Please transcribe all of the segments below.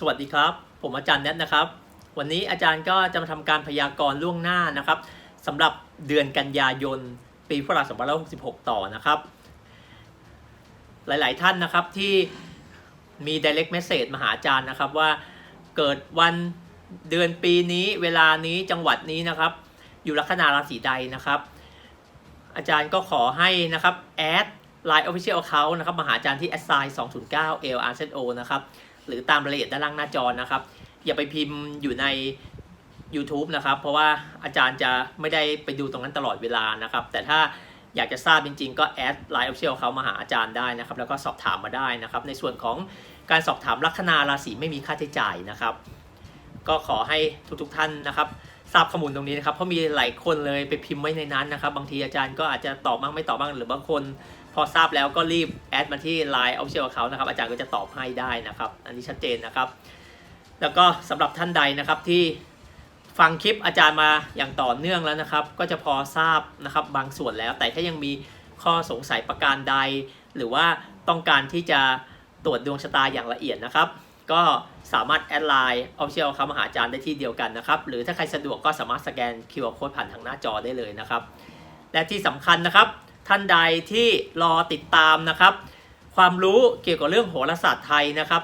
สวัสดีครับ ผมอาจารย์แนทนะครับ วันนี้อาจารย์ก็จะมาทำการพยากรณ์ล่วงหน้านะครับสำหรับเดือนกันยายน ปีพุทธศักราช2566 ต่อนะครับ หลาย ๆ ท่านนะครับที่มี direct message มาหาอาจารย์นะครับว่าเกิดวันเดือนปีนี้เวลานี้จังหวัดนี้นะครับ อยู่ลัคนาราศีใดนะครับ อาจารย์ก็ขอให้นะครับแอด Line Official Account นะครับมาหาอาจารย์ที่ assign 209 l r z o นะครับ หรือตามรายละเอียดด้านล่างหน้าจอนะครับ อย่าไปพิมพ์อยู่ใน YouTube นะครับ เพราะว่าอาจารย์จะไม่ได้ไปดูตรงนั้นตลอดเวลานะครับ แต่ถ้าอยากจะทราบจริงๆ ก็แอด Line Official เขามาหาอาจารย์ได้นะครับ แล้วก็สอบถามมาได้นะครับ ในส่วนของการสอบถามลัคนาราศีไม่มีค่าใช้จ่ายนะครับ ก็ขอให้ทุกๆท่านนะครับทราบข้อมูลตรงนี้นะครับเพราะมีหลายคนเลยไปพิมพ์ไว้ในนั้นนะครับ บางทีอาจารย์ก็อาจจะตอบบ้างไม่ตอบบ้างหรือบางคน พอทราบแล้วก็รีบแอดมาที่ Line Official เขานะครับ อาจารย์ก็จะตอบให้ได้นะครับ อันนี้ชัดเจนนะครับ แล้วก็สำหรับท่านใดนะครับที่ฟังคลิปอาจารย์มาอย่างต่อเนื่องแล้วนะครับ ก็จะพอทราบนะครับบางส่วนแล้ว แต่ถ้ายังมีข้อสงสัยประการใด หรือว่าต้องการที่จะตรวจดวงชะตาอย่างละเอียดนะครับ ก็สามารถแอดไลน์ Official เขามาหาอาจารย์ได้ที่เดียวกันนะครับ หรือถ้าใครสะดวกก็สามารถสแกน QR Code ผ่านทางหน้าจอได้เลยนะครับ และที่สำคัญนะครับ ท่านใดที่รอติดตามนะครับ ความรู้เกี่ยวกับเรื่องโหราศาสตร์ไทยนะครับ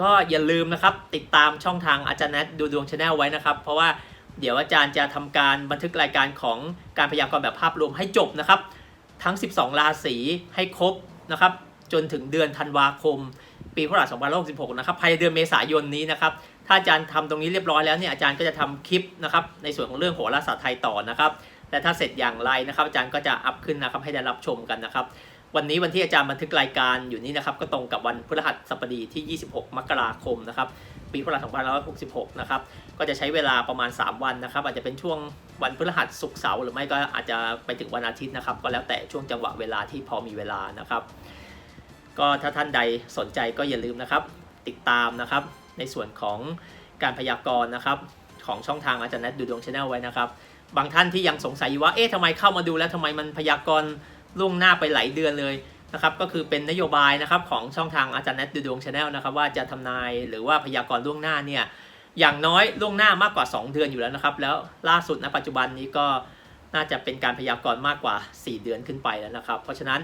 ก็อย่าลืมนะครับติดตามช่องทางอาจารย์แนทดูดวงชาแนลไว้นะครับ เพราะว่าเดี๋ยวอาจารย์จะทำการบันทึกรายการของการพยากรณ์แบบภาพรวมให้จบนะครับ ทั้ง 12 ราศีให้ครบนะครับ จนถึงเดือนธันวาคม ปีพุทธศักราช2566 นะครับภายในเดือนเมษายนนี้นะครับ ถ้าอาจารย์ทำตรงนี้เรียบร้อยแล้วเนี่ยอาจารย์ก็จะทำคลิปนะครับในส่วนของเรื่องโหราศาสตร์ไทยต่อนะครับ และถ้าเสร็จอย่างไรนะครับอาจารย์ก็จะอัพขึ้นนะครับให้ได้รับชมกันนะครับ วันนี้วันที่อาจารย์บันทึกรายการอยู่นี้นะครับก็ตรงกับวันพฤหัสบดีที่ 26 มกราคมนะครับปีพุทธศักราช2566 นะครับ ก็จะใช้เวลาประมาณ 3 วันนะครับ อาจจะเป็นช่วงวันพฤหัสศุกร์เสาร์หรือไม่ก็อาจจะไปถึงวันอาทิตย์นะครับ ก็แล้วแต่ช่วงจังหวะเวลาที่พอมีเวลานะครับ ก็ถ้าท่านใดสนใจก็อย่าลืมนะครับ ติดตามนะครับ ในส่วนของการพยากรณ์นะครับ ของช่องทางอาจารย์แนทดูดวงชาแนลไว้นะครับ บางท่านที่ยังสงสัยอยู่ว่า เอ๊ะทำไมเข้ามาดูแล้วทำไมมันพยากรณ์ล่วงหน้าไปหลายเดือนเลยนะครับ ก็คือเป็นนโยบายนะครับของช่องทางอาจารย์แนทดูดวงชาแนลนะครับว่าจะทำนายหรือว่าพยากรณ์ล่วงหน้าเนี่ยอย่างน้อยล่วงหน้ามากกว่า 2 เดือนอยู่แล้วนะครับ แล้วล่าสุดณปัจจุบันนี้ก็น่าจะเป็นการพยากรณ์มากกว่า 4 เดือนขึ้นไปแล้วนะครับ เพราะฉะนั้น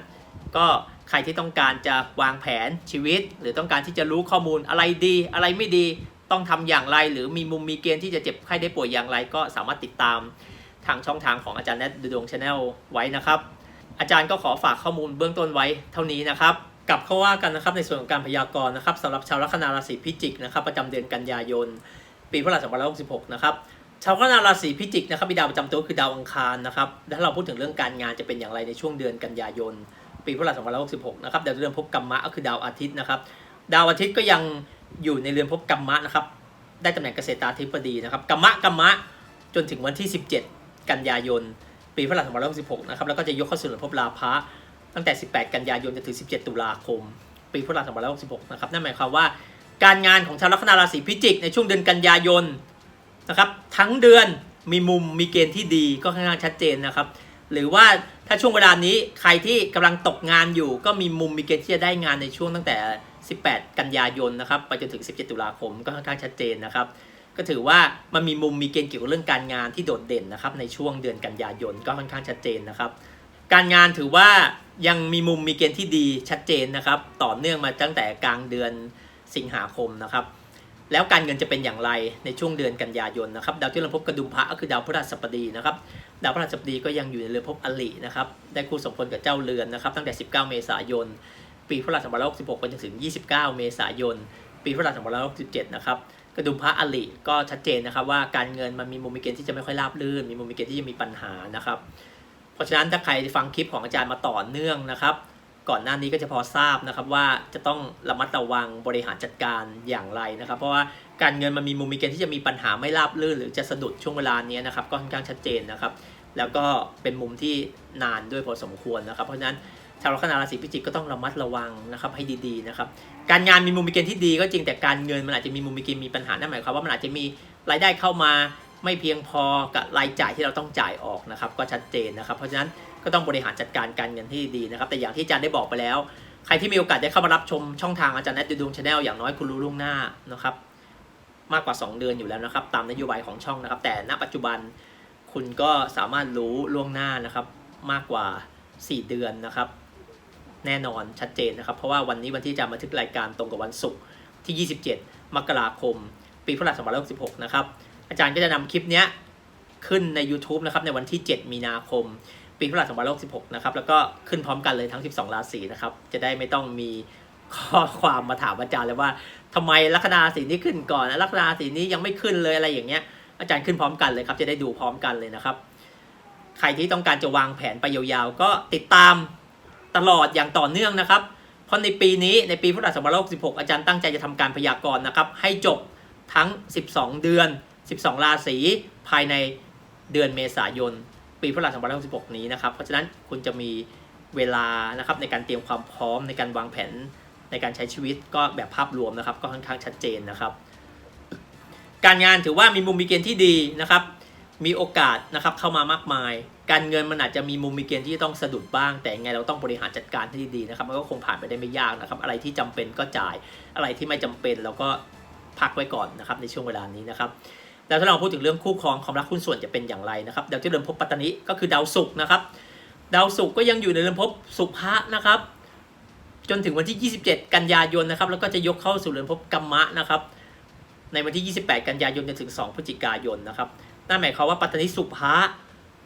ก็ใครที่ต้องการจะวางแผนชีวิต หรือต้องการที่จะรู้ข้อมูลอะไรดีอะไรไม่ดี ต้องทำอย่างไร หรือมีมุมมีเกณฑ์ที่จะเจ็บไข้ได้ป่วยอย่างไร ก็สามารถติดตามทางช่องทางของอาจารย์แนทดวงชาแนลไว้นะครับ อาจารย์ก็ขอฝากข้อมูลเบื้องต้นไว้เท่านี้นะครับกลับเข้าว่ากันนะครับในส่วนของการพยากรณ์นะครับสำหรับชาวลัคนาราศีพิจิกนะครับประจำเดือนกันยายน ปีพุทธศักราช2566นะครับชาวลัคนาราศีพิจิกนะครับมีดาวประจำตัวคือดาวอังคารนะครับถ้าเราพูดถึงเรื่องการงานจะเป็นอย่างไรในช่วงเดือนกันยายน ปีพุทธศักราช2566นะครับดาวเรือนภพกรรมะก็คือดาวอาทิตย์นะครับดาวอาทิตย์ก็ยัง อยู่ในเรือนภพกรรมะนะครับ ได้ตำแหน่งเกษตราธิบดีนะครับกรรมะกรรมะจนถึงวันที่ 17 กันยายน ปีพุทธศักราช2566นะครับแล้วก็จะยกเข้าสู่เรือนภพลาภะตั้งแต่ 18 กันยายนจนถึง 17 ตุลาคม ปีพุทธศักราช2566นะครับนั่นหมายความว่าการงานของชาวลัคนาราศีพิจิกในช่วงเดือนกันยายนนะครับทั้งเดือนมีมุมมีเกณฑ์ที่ดีก็ค่อนข้างชัดเจนนะครับ หรือว่า ถ้าช่วงเวลานี้ใครที่กำลังตกงานอยู่ ก็มีมุมมีเกณฑ์ที่จะได้งานในช่วงตั้งแต่ 18 กันยายนนะครับไปจนถึง 17 ตุลาคมก็ค่อนข้างชัดเจนนะครับ ก็ถือว่ามันมีมุมมีเกณฑ์เกี่ยวกับเรื่องการงานที่โดดเด่นนะครับในช่วงเดือนกันยายนก็ค่อนข้างชัดเจนนะครับ การงานถือว่ายังมีมุมมีเกณฑ์ที่ดีชัดเจนนะครับ ต่อเนื่องมาตั้งแต่กลางเดือนสิงหาคมนะครับ แล้วการเงินจะเป็นอย่างไรในช่วงเดือนกันยายนนะครับดาวที่เราพบกระดุมพระก็คือดาวพฤหัสบดีนะครับดาวพฤหัสบดีก็ยังอยู่ในเรือนภพอลินะครับได้คู่สมพลกับเจ้าเรือนนะครับตั้งแต่ 19 เมษายน ปีพุทธศักราช2566ไปจนถึง 29 เมษายน ปีพุทธศักราช2567นะครับกระดุมพระอลิก็ชัดเจนนะครับว่าการเงินมันมีมุมมีเกณฑ์ที่จะไม่ค่อยราบรื่น มีมุมมีเกณฑ์ที่จะมีปัญหานะครับ เพราะฉะนั้นถ้าใครฟังคลิปของอาจารย์มาต่อเนื่องนะครับ ก่อนหน้านี้ก็จะพอทราบนะครับว่าจะต้องระมัดระวังบริหารจัดการอย่างไรนะครับ เพราะว่าการเงินมันมีมุมมีเกณฑ์ที่จะมีปัญหาไม่ราบรื่น หรือจะสะดุดช่วงเวลานี้นะครับก็ค่อนข้างชัดเจนนะครับแล้วก็เป็นมุมที่นานด้วยพอสมควรนะครับ เพราะฉะนั้นชาวลัคนาราศีพิจิกก็ต้องระมัดระวังนะครับให้ดีๆนะครับการงานมีมุมมีเกณฑ์ที่ดีก็จริงแต่การเงินมันอาจจะมีมุมมีเกณฑ์มีปัญหานั่นหมายความว่ามันอาจจะมีรายได้เข้ามา ไม่เพียงพอกับรายจ่ายที่เราต้องจ่ายออกนะครับ ก็ชัดเจนนะครับ เพราะฉะนั้นก็ต้องบริหารจัดการการเงินที่ดีนะครับ แต่อย่างที่อาจารย์ได้บอกไปแล้ว ใครที่มีโอกาสได้เข้ามารับชมช่องทางอาจารย์แนทดูดวงชาแนลอย่างน้อยคุณรู้ล่วงหน้านะครับ มากกว่า 2 เดือนอยู่แล้วนะครับ ตามนโยบายของช่องนะครับ แต่ณปัจจุบันคุณก็สามารถรู้ล่วงหน้านะครับ มากกว่า 4 เดือนนะครับ แน่นอนชัดเจนนะครับ เพราะว่าวันนี้วันที่จะบันทึกรายการตรงกับวันศุกร์ที่ 27 มกราคม ปีพุทธศักราช2566นะครับ อาจารย์ก็จะนำคลิปเนี้ยขึ้นใน YouTube นะครับในวันที่ 7 มีนาคม ปีพุทธศักราช2566นะครับแล้วก็ขึ้นพร้อมกันเลยทั้ง 12 ราศีนะครับจะได้ไม่ต้องมีข้อความมาถามอาจารย์เลยว่าทำไมลัคนาราศีนี้ขึ้นก่อนลัคนาราศีนี้ยังไม่ขึ้นเลยอะไรอย่างเงี้ย อาจารย์ขึ้นพร้อมกันเลยครับ จะได้ดูพร้อมกันเลยนะครับ ใครที่ต้องการจะวางแผนไปยาวๆ ก็ติดตามตลอดอย่างต่อเนื่องนะครับ เพราะในปีนี้ในปีพุทธศักราช2566อาจารย์ตั้งใจจะทำการพยากรณ์นะครับ ให้จบทั้ง 12 เดือน 12 ราศีภายในเดือนเมษายน ปีพุทธศักราช2566 นี้นะครับ เพราะฉะนั้นคุณจะมีเวลานะครับในการเตรียมความพร้อมในการวางแผนในการใช้ชีวิตก็แบบภาพรวมนะครับ ก็ค่อนข้างชัดเจนนะครับ การงานถือว่ามีมุมมีเกณฑ์ที่ดีนะครับ มีโอกาสนะครับเข้ามามากมาย การเงินมันอาจจะมีมุมมีเกณฑ์ที่ต้องสะดุดบ้าง แต่ยังไงเราต้องบริหารจัดการที่ดีนะครับ มันก็คงผ่านไปได้ไม่ยากนะครับ อะไรที่จำเป็นก็จ่ายอะไรที่ไม่จำเป็นเราก็พักไว้ก่อนนะครับในช่วงเวลานี้นะครับ แล้วถ้าเราพูดถึงเรื่องคู่ครองความรักหุ้นส่วนจะเป็นอย่างไรนะครับดาวที่เรือนภพปัตตานิก็คือดาวศุกร์นะครับ ดาวศุกร์ก็ยังอยู่ในเรือนภพสุภะนะครับ จนถึงวันที่ 27 กันยายนนะครับ แล้วก็จะยกเข้าสู่เรือนภพกัมมะนะครับ ในวันที่ 28 กันยายนจนถึง 2 พฤศจิกายนนะครับนั่นหมายความว่าปัตตานิสุภะ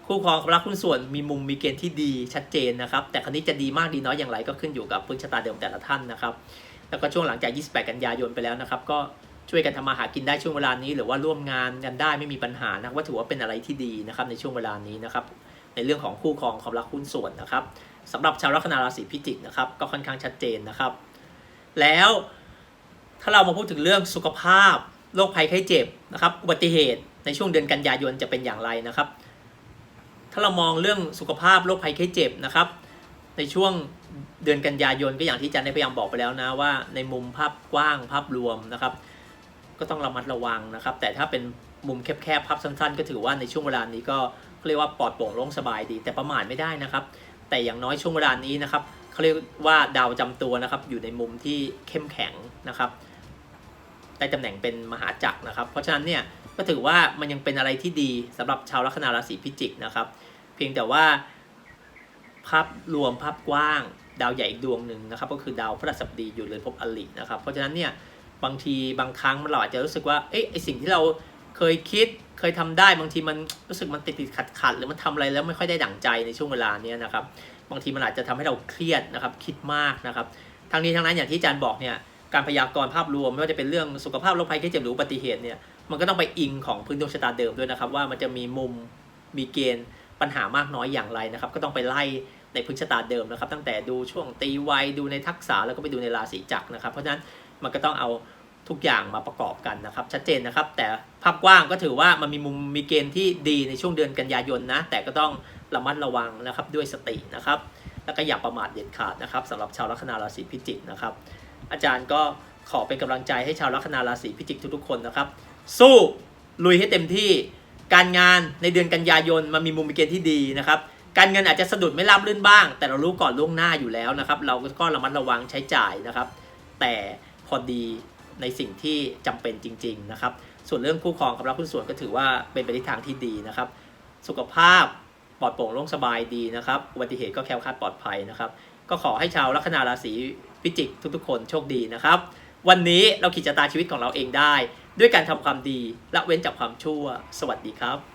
คู่ครองความรักหุ้นส่วนมีมุมมีเกณฑ์ที่ดีชัดเจนนะครับ แต่ครั้นี้จะดีมากดีน้อยอย่างไรก็ขึ้นอยู่กับพื้นชะตาเดิมแต่ละท่านนะครับ แล้วก็ช่วงหลังจาก 28 กันยายนไปแล้วนะครับ ก็ ช่วยกันทำมาหากินได้ช่วงเวลานี้ หรือว่าร่วมงานกันได้ไม่มีปัญหานะว่าถือว่าเป็นอะไรที่ดีนะครับในช่วงเวลานี้นะครับในเรื่องของคู่ครองความรักหุ้นส่วนนะครับสำหรับชาวลัคนาราศีพิจิกนะครับก็ค่อนข้างชัดเจนนะครับ แล้วถ้าเรามาพูดถึงเรื่องสุขภาพโรคภัยไข้เจ็บนะครับอุบัติเหตุในช่วงเดือนกันยายนจะเป็นอย่างไรนะครับ ถ้าเรามองเรื่องสุขภาพโรคภัยไข้เจ็บนะครับ ในช่วงเดือนกันยายนก็อย่างที่อาจันได้พยายามบอกไปแล้วนะว่า ในมุมภาพกว้างภาพรวมนะครับ ก็ต้องระมัดระวังนะครับ แต่ถ้าเป็นมุมแคบๆภาพสั้นๆ ก็ถือว่าในช่วงเวลานี้ก็เรียกว่าปลอดโปร่งโล่งสบายดี แต่ประมาทไม่ได้นะครับ แต่อย่างน้อยช่วงเวลานี้นะครับเขาเรียกว่าดาวประจำตัวนะครับ อยู่ในมุมที่เข้มแข็งนะครับได้ตำแหน่งเป็นมหาจักรนะครับ เพราะฉะนั้นเนี่ยก็ถือว่ามันยังเป็นอะไรที่ดีสำหรับชาวลัคนาราศีพิจิกนะครับ เพียงแต่ว่าภาพรวมภาพกว้าง ดาวใหญ่อีกดวงหนึ่งนะครับ ก็คือดาวพฤหัสบดีอยู่เรือนภพอลินะครับ เพราะฉะนั้นเนี่ย บางทีบางครั้งเราอาจจะรู้สึกว่าเอ๊ะไอสิ่งที่เราเคยคิดเคยทำได้บางทีมันรู้สึกมันติดติดขัดขัดหรือมันทำอะไรแล้วไม่ค่อยได้ดั่งใจในช่วงเวลาเนี้ยนะครับบางทีมันอาจจะทำให้เราเครียดนะครับคิดมากนะครับทั้งนี้ทั้งนั้นอย่างที่อาจารย์บอกเนี่ยการพยากรณ์ภาพรวมไม่ว่าจะเป็นเรื่องสุขภาพโรคภัยไข้เจ็บหรืออุบัติเหตุเนี่ยมันก็ต้องไปอิงของพื้นดวงชะตาเดิมด้วยนะครับ ว่ามันจะมีมุมมีเกณฑ์ปัญหามากน้อยอย่างไรนะครับ ก็ต้องไปไล่ในพื้นชะตาเดิมนะครับ ตั้งแต่ดูช่วงตีวัยดูในทักษะแล้วก็ไปดูในราศีจักรนะครับ เพราะฉะนั้นมันก็ต้องเอา ทุกอย่างมาประกอบกันนะครับ ชัดเจนนะครับ แต่ภาพกว้างก็ถือว่ามันมีมุมมีเกณฑ์ที่ดีในช่วงเดือนกันยายนนะ แต่ก็ต้องระมัดระวังนะครับด้วยสตินะครับ แล้วก็อย่าประมาทเด็ดขาดนะครับสำหรับชาวลัคนาราศีพิจิกนะครับ อาจารย์ก็ขอเป็นกำลังใจให้ชาวลัคนาราศีพิจิกทุกๆคนนะครับ สู้ลุยให้เต็มที่การงานในเดือนกันยายนมันมีมุมมีเกณฑ์ที่ดีนะครับการเงินอาจจะสะดุดไม่รับลื่นบ้าง แต่เรารู้ก่อนล่วงหน้าอยู่แล้วนะครับ เราก็ระมัดระวังใช้จ่ายนะครับ แต่พอดี ในสิ่งที่จำเป็นจริง ๆ นะครับ ส่วนเรื่องคู่ครองกับรับหุ้นส่วนก็ถือว่าเป็นไปในทางที่ดีนะครับ สุขภาพปลอดโปร่งโล่งสบายดีนะครับอุบัติเหตุก็แคล้วคลาดปลอดภัยนะครับ ก็ขอให้ชาวลัคนาราศีพิจิกทุกๆ คนโชคดีนะครับ วันนี้เราขีดชะตาชีวิตของเราเองได้ ด้วยการทำความดีละเว้นจากความชั่ว สวัสดีครับ